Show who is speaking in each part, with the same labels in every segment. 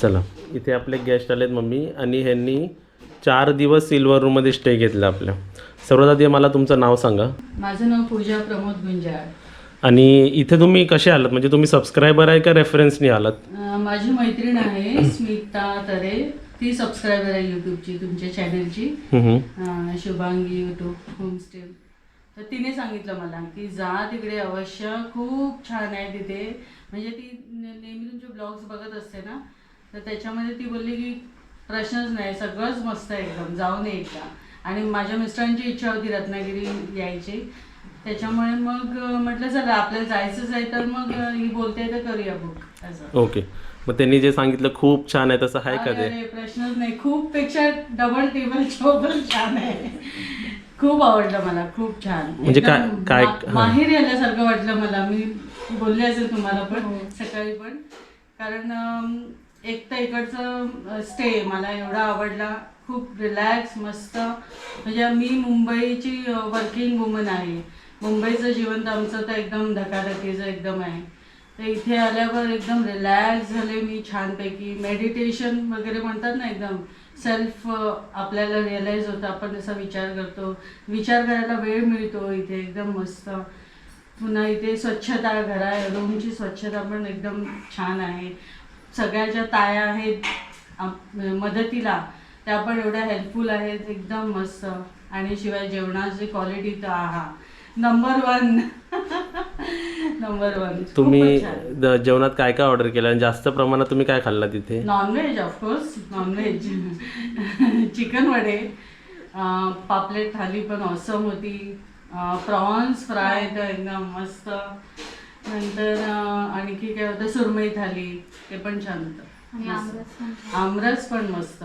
Speaker 1: चला. इथे आपले गेस्ट आलेत मम्मी आणि ह्यांनी चार दिवस सिल्वर रूममध्ये स्टे घेतला आपल्या. सर्वात आधी मला तुमचं नाव सांगा.
Speaker 2: माझं नाव पूजा प्रमोद गुंजाळ.
Speaker 1: आणि इथे तुम्ही कसे आलात? म्हणजे तुम्ही सबस्क्रायबर आहे का रेफरन्सनी आलात?
Speaker 2: माझी मैत्रीण आहे स्मिता तरे. ती सबस्क्रायबर आहे यूट्यूबची तुमच्या चॅनलची शुभांगी यूट्यूब होमस्टे तर तिने सांगितलं मला की जा तिकडे अवश्य. खूप छान आहे तिथे. म्हणजे ती नेहमी तुमचे ब्लॉग्स बघत असते ना. तर त्याच्यामध्ये ती बोलली की प्रश्नच नाही सगळंच मस्त आहे एकदम जाऊन एकदा. आणि माझ्या मिस्टरांची इच्छा होती रत्नागिरी यायची. त्याच्यामुळे मग म्हटलं चला आपल्याला जायचंच आहे तर मग ही बोलते तर करूया बुक असं.
Speaker 1: ओके. मग त्यांनी जे सांगितलं खूप छान आहे तसं आहे का
Speaker 2: अरे
Speaker 1: ते?
Speaker 2: अरे, प्रश्नच नाही. खूप पेक्षा डबल टेबल चोबल छान आहे. खूप आवडलं मला खूप छान.
Speaker 1: म्हणजे काय-
Speaker 2: एकदम
Speaker 1: काय-
Speaker 2: मा- माहेरी आल्यासारखं वाटलं मला. मी बोलले असेल तुम्हाला पण सकाळी पण. कारण अम, एक तर इकडचं स्टे मला एवढा आवडला. खूप रिलॅक्स मस्त. म्हणजे मी मुंबईची वर्किंग वुमन आहे. मुंबईचं जीवन तर आमचं तर एकदम धकाधकीचं एकदम आहे. तर इथे आल्यावर एकदम रिलॅक्स झाले मी छानपैकी. मेडिटेशन वगैरे म्हणतात ना एकदम. सेल्फ आपल्याला रिअलाईज होतं. आपण जसा विचार करतो. विचार करायला वेळ मिळतो इथे. एकदम मस्त. पुन्हा इथे स्वच्छता घरा रूमची स्वच्छता पण एकदम छान आहे. सगळ्या ज्या ताया आहेत मदतीला त्या पण एवढ्या हेल्पफुल आहेत एकदम मस्त. आणि शिवाय जेवणाची क्वालिटी तर आहा. नंबर वन नंबर वन
Speaker 1: तुम्ही द- जेवणात काय काय ऑर्डर केलं? आणि जास्त प्रमाणात तुम्ही काय खाल्ला तिथे?
Speaker 2: नॉनव्हेज ऑफकोर्स नॉनव्हेज चिकन वडे. अं, पापलेट थाली पण ऑसम होती. प्रॉन्स फ्राय तर एकदम मस्त. नंतर आणखी काय होतं? सुरमई थाली ते पण छान होतं. आमरस पण मस्त.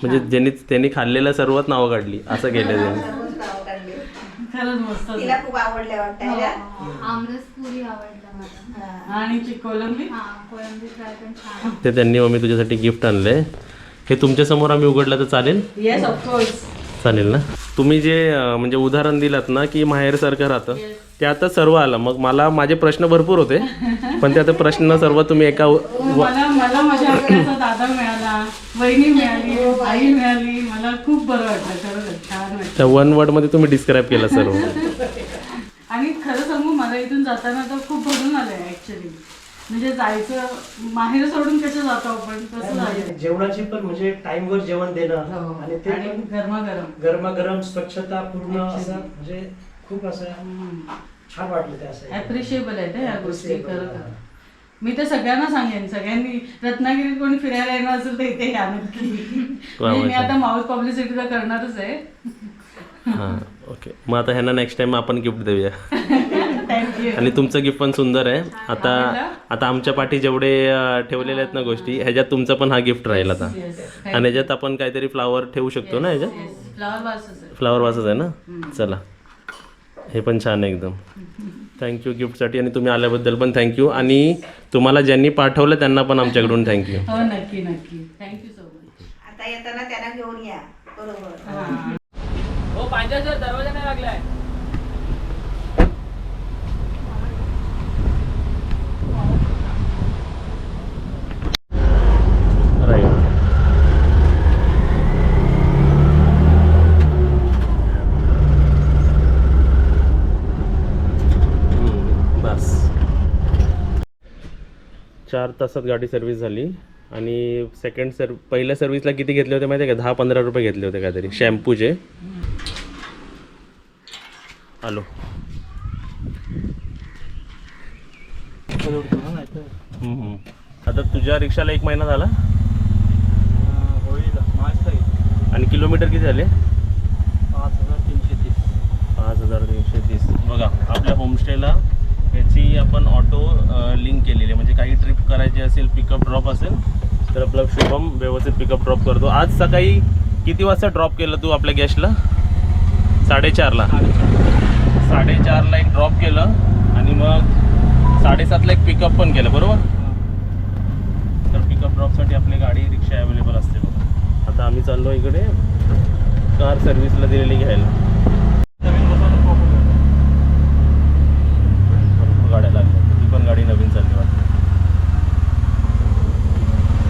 Speaker 1: म्हणजे ज्यांनी त्यांनी खाल्लेलं सर्वात नावं काढली असं केलं त्यांनी.
Speaker 2: खरंच मस्त.
Speaker 3: तिला खूप आवडले वाटतं है. ना?
Speaker 4: आमरस पुरी आवडलं मला.
Speaker 2: आणि कोलंबी?
Speaker 4: हा कोळंबी फ्राय पण छान.
Speaker 1: ते त्यांनी मम्मी तुझ्यासाठी गिफ्ट आणलंय. हे तुमच्यासमोर आम्ही उघडलं तर चालेल?
Speaker 2: येस ऑफकोर्स
Speaker 1: चालेल ना? तुम्ही जे अं, म्हणजे उदाहरण दिलात ना की माहेरसारखं राहतं ते आता सर्व आलं. मग मला माझे प्रश्न भरपूर होते पण ते आता प्रश्न सर्व तुम्ही एका
Speaker 2: मला मला माझ्या दादा मिळाला वहिनी मिळाली आई मिळाली. मला खूप बरं वाटलं खरंच छान वाटलं.
Speaker 1: त्या वन वर्डमध्ये तुम्ही डिस्क्राईब केलं सर्व.
Speaker 2: आणि खरं सांगू मला इथून जाताना तर खूप भरून आलंय ऍक्च्युली म्हणजे जायचं माहेर सोडून कसं जातो आपण? तसं
Speaker 5: म्हणजे
Speaker 2: झालं
Speaker 5: जेवणाची पण म्हणजे टाइमवर जेवण देणं
Speaker 2: हो.
Speaker 5: आणि ते
Speaker 2: आणि
Speaker 5: पण
Speaker 2: गरमागरम.
Speaker 5: गरमागरम स्वच्छता पूर्ण असं म्हणजे खूप असं छान वाटलं ते असं.
Speaker 2: ऍप्रिशिएबल आहे ह्या गोष्टी
Speaker 5: Appreciable,
Speaker 2: खरं
Speaker 5: हा.
Speaker 2: मी तर सगळ्यांना सांगेन सगळ्यांनी रत्नागिरीत कोणी फिरायला येणार असेल तर इथे या नक्की. म्हणजे मी. आता माउथ पब्लिसिटी तर करणारच आहे.
Speaker 1: हां ओके मग आता ह्यांना नेक्स्ट टाइम आपण गिफ्ट देऊया. आणि तुमचं गिफ्ट पण सुंदर आहे. आता? आता आमच्या पाठी जेवढे ठेवलेले आहेत ना गोष्टी ह्याच्यात तुमचा पण हा गिफ्ट राहील आता. आणि ह्याच्यात आपण काहीतरी फ्लावर ठेवू शकतो ना ह्याच्यात?
Speaker 2: फ्लावर वासच आहे.
Speaker 1: फ्लावर वासच आहे ना? चला. हे पण छान आहे एकदम. थँक्यू गिफ्टसाठी आणि तुम्ही आल्याबद्दल पण थँक्यू आणि तुम्हाला ज्यांनी पाठवलं त्यांना पण आमच्याकडून थँक्यू
Speaker 2: हो नक्की नक्की. थँक्यू सो मच
Speaker 3: आता येताना त्यांना घेऊन या. बरोबर.
Speaker 6: हो. पांचासर दरवाजा नाही लागलाय.
Speaker 1: चार तासात गाडी सर्व्हिस झाली. आणि सेकंड सर्व पहिल्या सर्व्हिसला किती घेतले होते माहिती आहे का? दहा पंधरा रुपये घेतले होते काहीतरी. शॅम्पूचे हम्म. आता तुझ्या रिक्षाला एक महिना झाला? आणि किलोमीटर किती झाले?
Speaker 6: पाच हजार तीनशे तीस.
Speaker 1: पाच हजार तीनशे तीस. बघा आपल्या होमस्टेला याची आपण ऑटो लिंक केलेली आहे. म्हणजे काही ट्रिप करायची असेल पिकअप ड्रॉप असेल तर आपला शुभम व्यवस्थित पिकअप ड्रॉप करतो. आज सकाळी किती वाजता ड्रॉप केलं तू आपल्या गॅसला साडेचारला. साडेचारला एक ड्रॉप केलं आणि मग साडेसातला एक पिकअप पण केलं बरोबर? तर पिकअप ड्रॉपसाठी आपली गाडी रिक्षा अवेलेबल असते बघा. आता आम्ही चाललो इकडे कार सर्व्हिसला दिलेली घ्यायला भरपूर गाड्या लागल्या ती पण गाडी नवीन चालली वाटते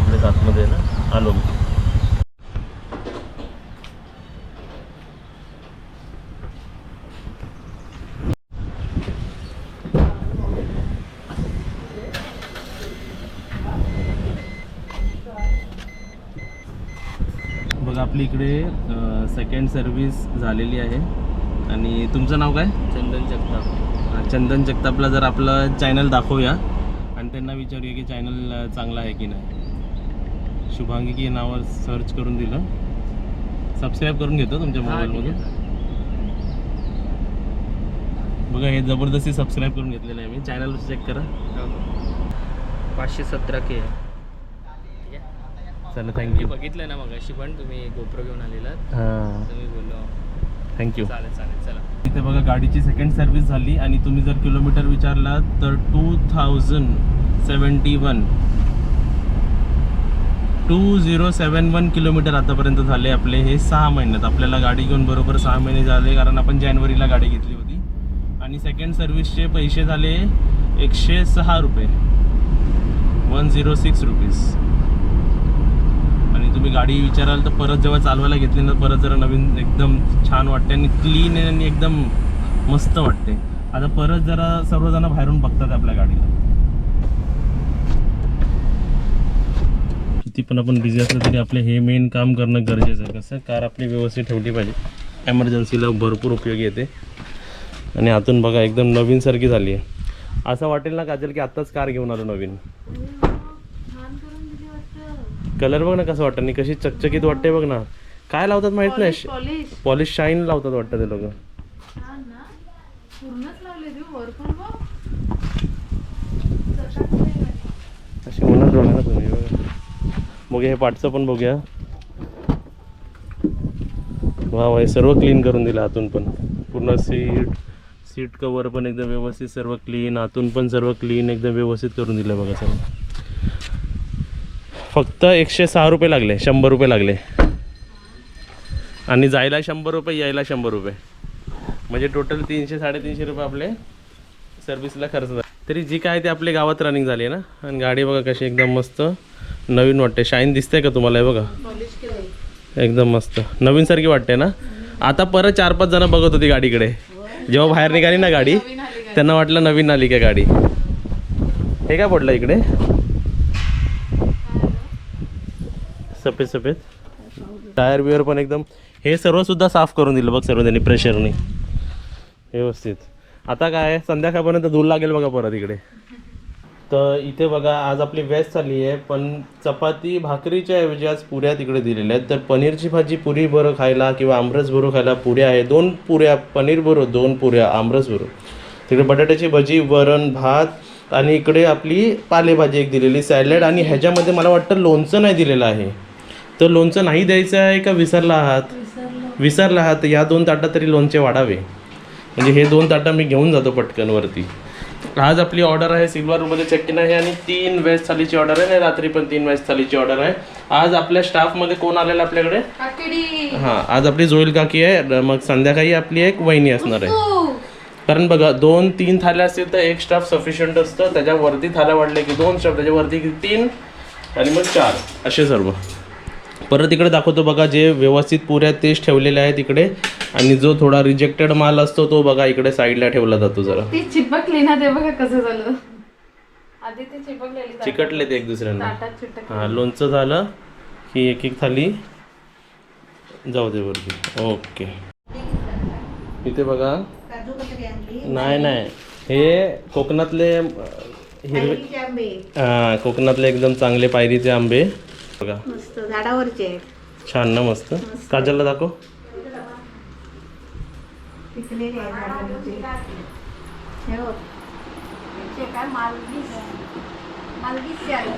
Speaker 1: इथेच आतमध्ये आहे ना आलो मी बघा आपली इकडे सेकंड सर्विस झालेली आहे. आणि तुमचं नाव काय?
Speaker 6: चंदन जगताप.
Speaker 1: हा, चंदन जगतापला जर आपलं चॅनल दाखवूया आणि त्यांना विचारूया की चॅनल चांगलं आहे की नाही. शुभांगी नावावर सर्च करून दिलं. सबस्क्राईब करून घेतो तुमच्या
Speaker 6: हा,
Speaker 1: मोबाईलमधून बघा हे जबरदस्ती सबस्क्राईब करून घेतलेलं आहे मी. चॅनल चेक करा.
Speaker 6: पाचशे सतरा के
Speaker 1: चला थँक्यू
Speaker 6: बघितलं ना मग अशी पण तुम्ही गोप्रो घेऊन
Speaker 1: हां.
Speaker 6: बोललो
Speaker 1: थँक्यू
Speaker 6: चालेल चालेल चला.
Speaker 1: इथे बघा गाडीची सेकंड सर्व्हिस झाली आणि तुम्ही जर किलोमीटर विचारला तर two thousand seventy one two zero seven one kilometre आतापर्यंत झाले आपले हे सहा महिन्यात. आपल्याला गाडी घेऊन बरोबर सहा महिने झाले कारण आपण जानेवारीला गाडी घेतली होती. आणि सेकंड सर्व्हिसचे पैसे झाले एकशे सहा रुपये. वन झिरो सिक्स रुपीज आणि तुम्ही गाडी विचाराल तर परत जेव्हा चालवायला घेतली ना परत जरा नवीन एकदम छान वाटते आणि क्लीन आहे आणि एकदम मस्त वाटते. आता परत जरा सर्वजण बाहेरून बघतात आपल्या गाडीला. किती पण आपण बिझी असलं तरी आपले हे मेन काम करणं गरजेचं आहे. कसं कार आपली व्यवस्थित ठेवली पाहिजे. एमर्जन्सीला भरपूर उपयोगी येते. आणि आतून बघा एकदम नवीनसारखी झाली आहे. असं वाटेल ना काजल की आत्ताच कार घेऊन आलो नवीन
Speaker 4: छान करून दिली वाटतं
Speaker 1: कलर बघ ना कसं वाटतं. आणि कशी चकचकीत वाटते बघ ना. काय लावतात माहीत नाही.
Speaker 4: पॉलिश
Speaker 1: शाईन लावतात वाटतं ते लोक. अशी बघा ना तुम्ही बघा. मग हे पाठचं पण बघूया. वा वा हे सर्व क्लीन करून दिलं आतून पण. पूर्ण सीट सीट कवर पण एकदम व्यवस्थित सर्व क्लीन आतून पण सर्व क्लीन एकदम व्यवस्थित करून दिलं बघा सर्व फक्त एकशे सहा रुपये लागले शंभर रुपये लागले. आणि जायला शंभर रुपये यायला शंभर रुपये. म्हणजे टोटल तीनशे साडेतीनशे रुपये आपले सर्व्हिसला खर्च झाला. तरी जी काय ते आपल्या गावात रनिंग झाली आहे ना? आणि गाडी बघा कशी एकदम मस्त. नवीन वाटते. शाईन दिसते का तुम्हाला हे बघा? एकदम मस्त. नवीनसारखी वाटते ना? आता परत चार पाच जण बघत होती गाडीकडे. जेव्हा बाहेर निघाली ना गाडी त्यांना वाटलं नवीन आली का गाडी? हे काय पडलं इकडे? सफेद सफेद. टायर बिअर पण एकदम. हे सर्व सुद्धा साफ करून दिलं बघ सर्व त्यांनी प्रेशरने. व्यवस्थित. आता काय संध्याकाळपर्यंत धूल लागेल बघा परत इकडे. तर इथे बघा आज आपली वेस्ट चालली आहे पण चपाती भाकरीच्या ऐवजी आज पुऱ्या तिकडे दिलेल्या आहेत. तर पनीरची भाजी पुरी बरं खायला किंवा आमरस बरोबर खायला पुऱ्या आहे. दोन पुऱ्या पनीर बरोबर दोन पुऱ्या आमरस बरोबर तिकडे बटाट्याची भजी वरण भात आणि इकडे आपली पालेभाजी एक दिलेली सॅलड आणि ह्याच्यामध्ये मला वाटतं लोणचं नाही दिलेलं आहे. तर लोणचं नाही द्यायचं आहे का विसरला आहात? विसरला आहात या दोन ताटात तरी लोणचे वाढावे. म्हणजे हे दोन ताटं मी घेऊन जातो पटकन वरती आज आपली ऑर्डर आहे सिल्वरमध्ये चेक इन आहे आणि तीन वेज थालीची ऑर्डर आहे आणि रात्री पण तीन वेज थालीची ऑर्डर आहे. आज आपल्या स्टाफमध्ये कोण आलेला आपल्याकडे? हां आज आपली जोईल काकी आहे मग संध्याकाळी आपली एक वहिनी असणार आहे. कारण बघा दोन तीन थाल्या असतील तर एक स्टाफ सफिशियंट असतं त्याच्यावरती थाल्या वाढले की दोन स्टाफ त्याच्यावरती की तीन आणि मग चार. असे सर्व. परत इकडे दाखवतो बघा जे व्यवस्थित पुऱ्या तेच ठेवलेले आहेत इकडे. आणि जो थोडा रिजेक्टेड माल असतो तो बघा इकडे साईडला ठेवला जातो जरा.
Speaker 4: ती चिपकली ना ते बघा कसं झालं. आधी ते चिपकलेली ताटात.
Speaker 1: चिकटले ते एक दुसऱ्यांना. हां लोणचं झालं. की एक एक थाली. जाऊ दे वरती. ओके. इथे बघा. नाही नाही. हे कोकणातले हिरवे हां कोकणातले एकदम चांगले पायरीचे आंबे. बघा.
Speaker 3: मस्त झाडावरचे आहेत.
Speaker 1: छान ना मस्त. काजलला दाखव.
Speaker 3: पिकलेले आहेत झाडावरचे. हे बघ. याचे काय मालगीस मालगीसचे आहे.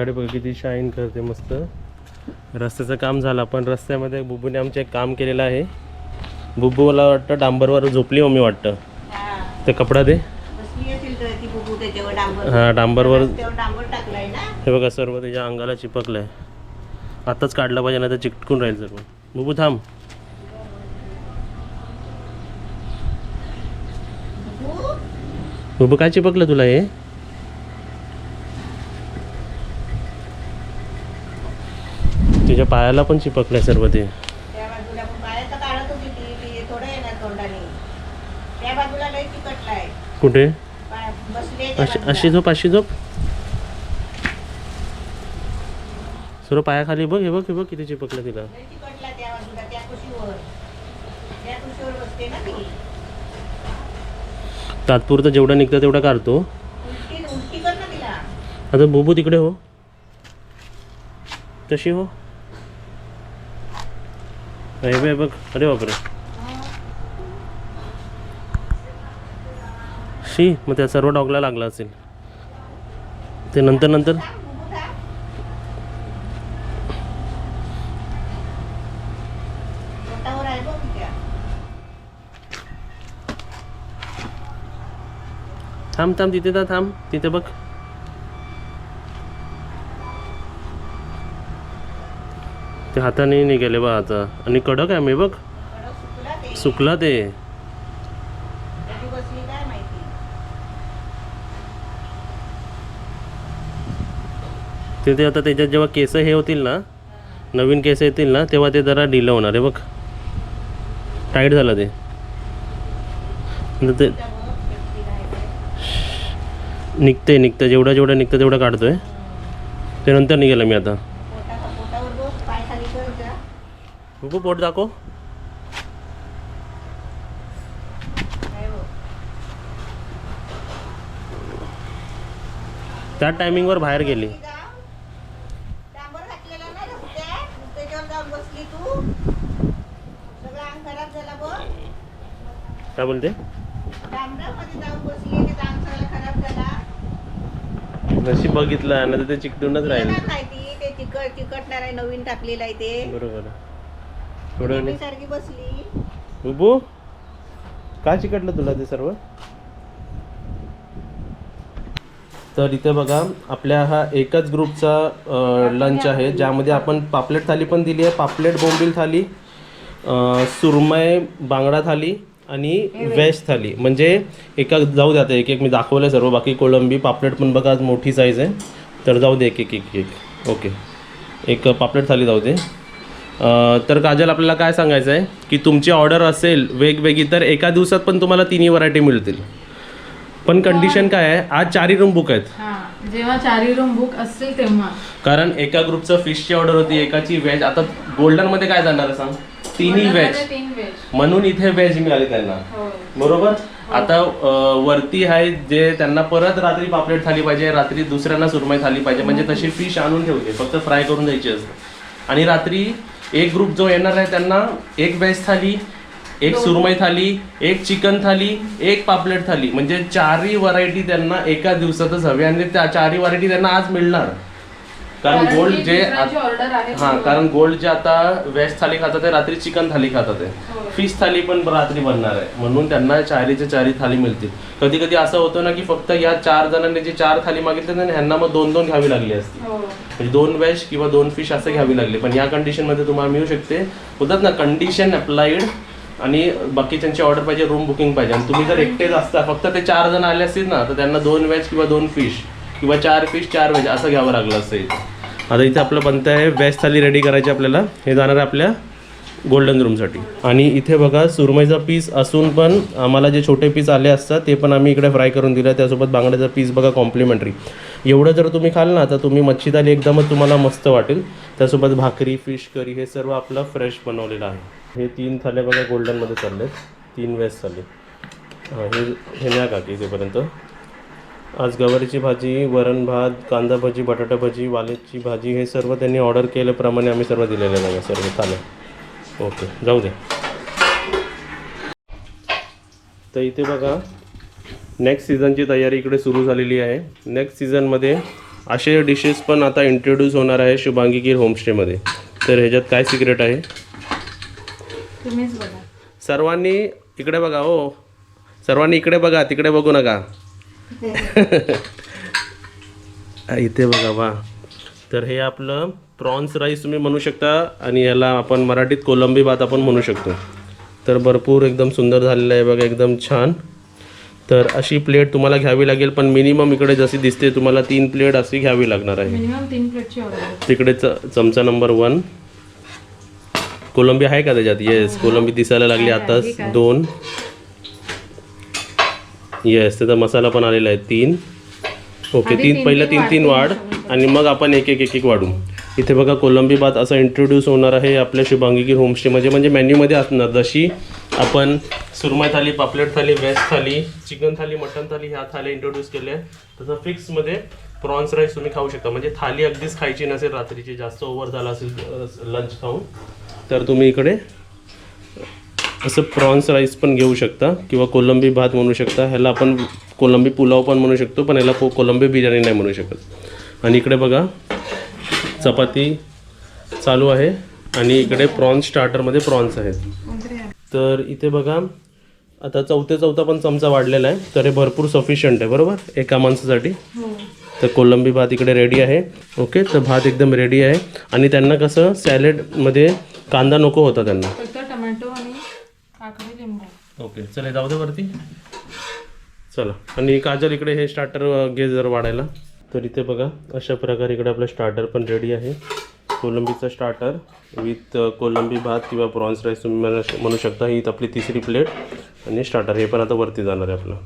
Speaker 1: गाडी बघा किती शाईन करते मस्त. रस्त्याचं काम झालं. पण रस्त्यामध्ये बुबूने आमचे काम केलेलं आहे. बुब्बू मला वाटतं डांबरवर झोपली मम्मी वाटतं.
Speaker 3: हा.
Speaker 1: ते कपडा दे. हा डांबरवर हे बघा सर्व त्याच्या अंगाला चिपकलं आहे आताच काढलं पाहिजे नाही तर चिकटून राहील सर्व बुबू थांब. बुबू काय चिपकलं तुला हे? पायाला पण चिपकलंय सर्व ते. कुठे? अशी झोप अशी झोप. सर्व पायाखाली बघ हे बघ हे बघ किती चिपकलं तिला. तात्पुरतं जेवढं निघतं तेवढं काढतो. आता बुबू तिकडे हो. तशी हो. हे बघ, हे बघ. अरे बापरे. शी मग त्या सर्व डॉगला लागला असेल. ते नंतर नंतर.
Speaker 3: थांब, थांब.
Speaker 1: तिथे तर थांब. तिथे बघ. ते हाताने निघाले बा आता. आणि कडक आहे मी बघ.
Speaker 3: सुकला ते.
Speaker 1: ते ते आता त्याच्यात जेव्हा केस हे होतील ना नवीन केस येतील ना तेव्हा ते जरा ढिलं होणार आहे बघ. टाईट झालं ते. नंतर ते निघते निघतं जेवढं जेवढं निघतं तेवढं काढतोय. ते नंतर निघालं मी आता
Speaker 3: पोटा पोटावर बघ पाय खाली कर जा
Speaker 1: बघू पोट दाखव. त्या टायमिंगवर बाहेर गेली. काय बोलते? नशीब बघितलं नाही ते चिकटूनच राहील.
Speaker 3: चिकटणार आहे नवीन टाकलेलं आहे ते.
Speaker 1: बरोबर थोडं
Speaker 3: मी सारखी बसली.
Speaker 1: बुबू काय चिकटलं तुला ते सर्व? तर इथे बघा आपल्या हा एकच ग्रुपचा लंच आहे ज्यामध्ये आपण पापलेट थाली पण दिली आहे पापलेट बोंबील थाली सुरमय बांगडा थाली आणि व्हेज थाली. म्हणजे एका जाऊ द्या आता एक एक मी दाखवलं सर्व बाकी कोळंबी पापलेट पण बघा आज मोठी साईज आहे. तर जाऊ दे एक एक एक एक. ओके. एक पापलेट थाली जाऊ दे. तर काजल आपल्याला काय सांगायचं आहे की तुमची ऑर्डर असेल वेगवेगळी तर एका दिवसात पण तुम्हाला तिन्ही व्हरायटी मिळतील. पण कंडिशन काय आहे? आज चारही रूम बुक आहेत.
Speaker 4: हा जेव्हा चारही रूम बुक असतील तेव्हा.
Speaker 1: कारण एका ग्रुपचं फिशची ऑर्डर होती एकाची व्हेज आता गोल्डनमध्ये काय जाणार सांग? तिन्ही व्हेज म्हणून इथे व्हेज मिळाली त्यांना.
Speaker 4: होय
Speaker 1: बरोबर? आता अ, वरती आहे जे त्यांना परत रात्री पापलेट थाली पाहिजे रात्री दुसऱ्यांना सुरमई थाली पाहिजे म्हणजे तशी फिश आणून ठेवते फक्त फ्राय करून द्यायची असते. आणि रात्री एक ग्रुप जो येणार आहे त्यांना एक व्हेज थाली एक सुरमई थाली एक चिकन थाली एक पापलेट थाली. म्हणजे चारही व्हरायटी त्यांना एका दिवसातच हवी आणि त्या चारही व्हरायटी त्यांना आज मिळणार. कारण गोल्ड जे
Speaker 4: ऑर्डर आहे
Speaker 1: हा कारण गोल्ड जे आता व्हेज थाली खातात ते रात्री चिकन थाली खातात
Speaker 4: हो.
Speaker 1: फिश थाली पण रात्री बनणार आहे. म्हणून त्यांना चारीचे चारी थाली मिळतील. कधी कधी असं होतं ना की फक्त या चार जणांनी जे चार थाली मागितले ना ह्यांना मग दोन दोन घ्यावी लागली असती.
Speaker 4: हो.
Speaker 1: म्हणजे दोन व्हेज किंवा दोन फिश असं घ्यावी लागले. पण या कंडिशनमध्ये तुम्हाला मिळू शकते. बोलतात ना कंडिशन अप्लाइड आणि बाकीच्यांची ऑर्डर पाहिजे रूम बुकिंग पाहिजे. आणि तुम्ही जर एकटेच असता फक्त ते चार जण आले असतील ना तर त्यांना दोन व्हेज किंवा दोन फिश. किंवा चार पीस चार व्हेज असं घ्यावं लागलं असेल. आता इथे आपलं बनतं आहे व्हेज थाली रेडी करायची आपल्याला. हे जाणार आहे आपल्या गोल्डन रूमसाठी आणि इथे बघा सुरमईचा पीस असून पण आम्हाला जे छोटे पीस आले असतात ते पण आम्ही इकडे फ्राय करून दिलं त्यासोबत बांगड्याचा पीस बघा कॉम्प्लिमेंटरी एवढं जर तुम्ही खाल ना तर तुम्ही मच्छी थाली एकदमच तुम्हाला मस्त वाटेल. त्यासोबत भाकरी फिश करी हे सर्व आपलं फ्रेश बनवलेलं आहे. हे तीन थाले बघा गोल्डनमध्ये चालले तीन वेज थाली. हां हे हे न्या का इथेपर्यंत. आज गवारीची भाजी वरण भात कांदा भजी बटाटा भजी वालेची भाजी हे सर्व त्यांनी ऑर्डर केल्याप्रमाणे आम्ही सर्व दिलेलं आहे सर्व थाल्या ओके जाऊ दे. तर इथे बघा नेक्स्ट सीझनची तयारी इकडे सुरू झालेली आहे. नेक्स्ट सीझनमध्ये असे डिशेस पण आता इंट्रोड्यूस होणार आहे शुभांगी गिर होमस्टेमध्ये तर ह्याच्यात काय सिक्रेट आहे? सर्वांनी इकडे बघा हो. सर्वांनी इकडे बघा तिकडे बघू नका. इथे बघा वा. तर हे आपलं प्रॉन्स राईस तुम्ही म्हणू शकता आणि याला आपण मराठीत कोलंबी भात आपण म्हणू शकतो. तर भरपूर एकदम सुंदर झालेलं आहे बघा एकदम छान. तर अशी प्लेट तुम्हाला घ्यावी लागेल पण मिनिमम इकडे जशी दिसते तुम्हाला तीन प्लेट अशी घ्यावी लागणार आहे. तिकडे च चमचा नंबर वन. कोलंबी आहे का त्याच्यात? येस कोलंबी दिसायला लागली आताच. दोन. येस त्याचा मसाला पण आलेला आहे तीन. ओके तीन पहिलं तीन तीन वाढ आणि मग आपण एक एक एक एक वाढू. इथे बघा कोलंबी भात असं इंट्रोड्यूस होणार आहे आपल्या शुभांगी होमस्टेमध्ये म्हणजे मेन्यूमध्ये असणार. जशी आपण सुरमई थाली पापलेट थाली व्हेज थाली चिकन थाली मटन थाली ह्या थाली इंट्रोड्यूस केल्या तसं फिक्समध्ये प्रॉन्स राईस तुम्ही खाऊ शकता. म्हणजे थाली अगदीच खायची नसेल रात्रीची जास्त ओव्हर झाला असेल लंच खाऊन तर तुम्ही इकडे असं प्रॉन्स राईस पण घेऊ शकता किंवा कोलंबी भात म्हणू शकता. ह्याला आपण कोलंबी पुलाव पण म्हणू शकतो पण ह्याला को कोलंबी बिर्याणी नाही म्हणू शकत. आणि इकडे बघा चपाती चालू आहे आणि इकडे प्रॉन्स स्टार्टरमध्ये प्रॉन्स आहेत. तर इथे बघा आता चौथे चौथा पण चमचा वाढलेला आहे तर हे भरपूर सफिशियंट आहे बरोबर? एका माणसासाठी. तर कोलंबी भात इकडे रेडी आहे. ओके तर भात एकदम रेडी आहे. आणि त्यांना कसं सॅलेडमध्ये कांदा नको होता त्यांना
Speaker 4: फक्त टोमॅटो आणि काकडी लिंबू
Speaker 1: ओके चला जाऊ दे वरती. चला आणि काजल इकडे हे स्टार्टर घे जर वाढायला तर इथे बघा अशा प्रकारे इकडे आपलं स्टार्टर पण रेडी आहे. कोलंबीचं स्टार्टर विथ कोलंबी भात किंवा प्रॉन्स राईस तुम्ही म्हणू शकता ही आपली तिसरी प्लेट आणि स्टार्टर हे पण आता वरती जाणार आहे आपलं.